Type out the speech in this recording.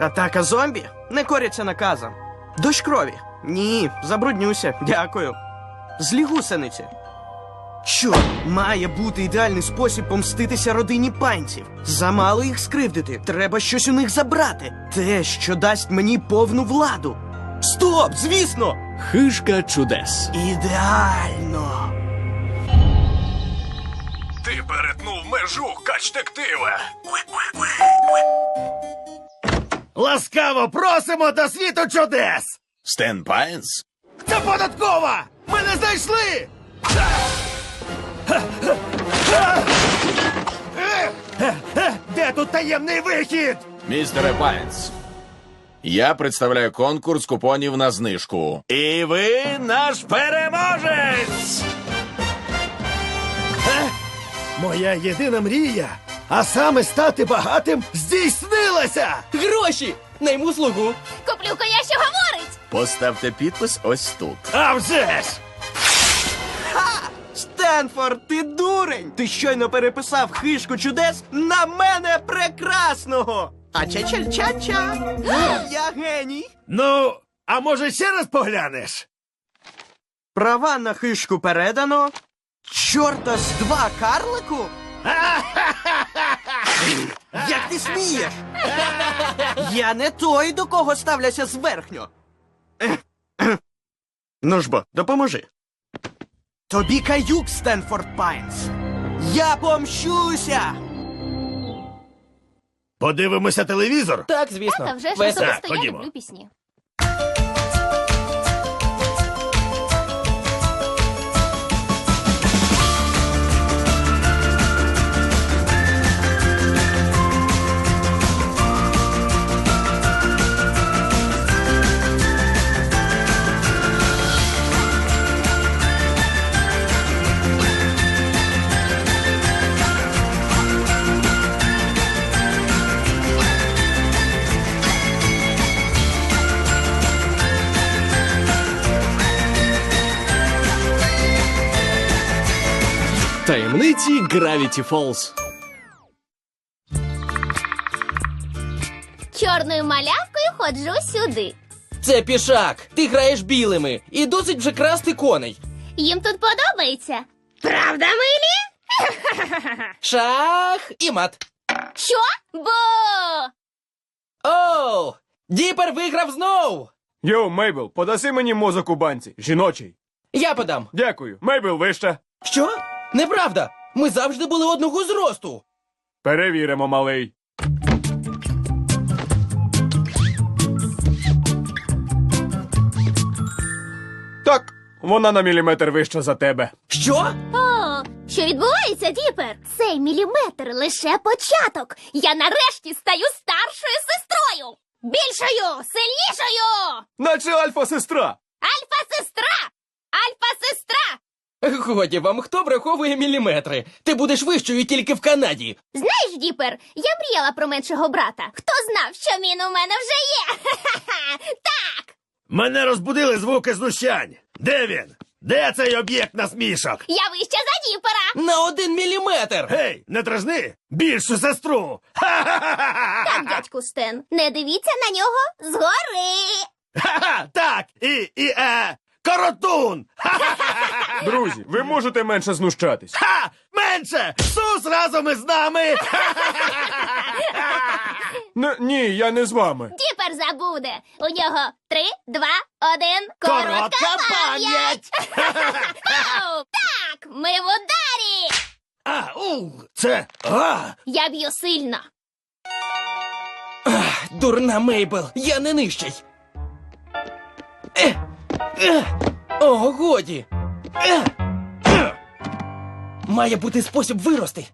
Атака зомбі не коряться наказам. Дощ крові. Ні, забруднюся. Дякую. Злі гусениці. Що має бути ідеальний спосіб помститися родині панців? Замало їх скривдити. Треба щось у них забрати. Те, що дасть мені повну владу. Стоп! Звісно! Хижка чудес. Ідеально! Ти перетнув межу, кач-детективе. Ласкаво просимо до світу чудес! Стен Пайнс? Це податкова! Мене знайшли! Де тут таємний вихід? Містере Пайнс. Я представляю конкурс купонів на знижку. І ви наш переможець! Е? Моя єдина мрія, а саме стати багатим, здійснилася! Гроші! Найму слугу! Куплю коня, що говорить. Поставте підпис ось тут. А вже ж! Стенфорд, ти дурень! Ти щойно переписав хишку чудес на мене прекрасного! А ча-ча-ча-ча! Я геній! Ну, а може ще раз поглянеш? Права на хишку передано. Чорта з два карлику? Як ти смієш? Я не той, до кого ставляся зверхньо. Ну ж бо, допоможи. Тобі каюк, Стенфорд Пайнс. Я помщуся! Подивимося телевізор? Так, звісно. Так, вже ж Весело. особисто я ходімо. люблю пісні. Таємниці Gravity Falls. Чорною малявкою ходжу сюди. Це пішак. Ти граєш білими і досить вже красти коней. Їм тут подобається. Правда, милі? Шах і мат. Що? Бо Оу! Діпер виграв знов! Йоу, Мейбл, подаси мені мозок у банці. Жіночий. Я подам. Дякую. Мейбл вища. Що? Неправда. Ми завжди були одного зросту. Перевіримо, малий. Так, вона на міліметр вища за тебе. Що? О, що відбувається, Діпер? Цей міліметр лише початок. Я нарешті стаю старшою сестрою. Більшою, сильнішою. Наче альфа-сестра. Альфа-сестра! Годі вам, хто враховує міліметри? Ти будеш вищою тільки в Канаді. Знаєш, Діпер, я мріяла про меншого брата. Хто знав, що він у мене вже є? Так! Мене розбудили звуки знущань. Де він? Де цей об'єкт насмішок? Я вища за Діпера! На один міліметр. Гей, не дражни! Більшу сестру! Ха-ха-ха-ха! Так, дядьку Стен, не дивіться на нього згори. Ха-ха! Так, і, і, е, коротун! Ха-ха-ха! Друзі, ви можете менше знущатись. Ха! Менше! Сус разом із нами! Н- ні, я не з вами. Діпер забуде. У нього три, два, один. Коротка, Коротка пам'ять. пам'ять! Ау! Так, ми в ударі. А, у, це, а, Я б'ю сильно. Дурна Мейбл, я не нижчий. О, годі. Має бути спосіб вирости.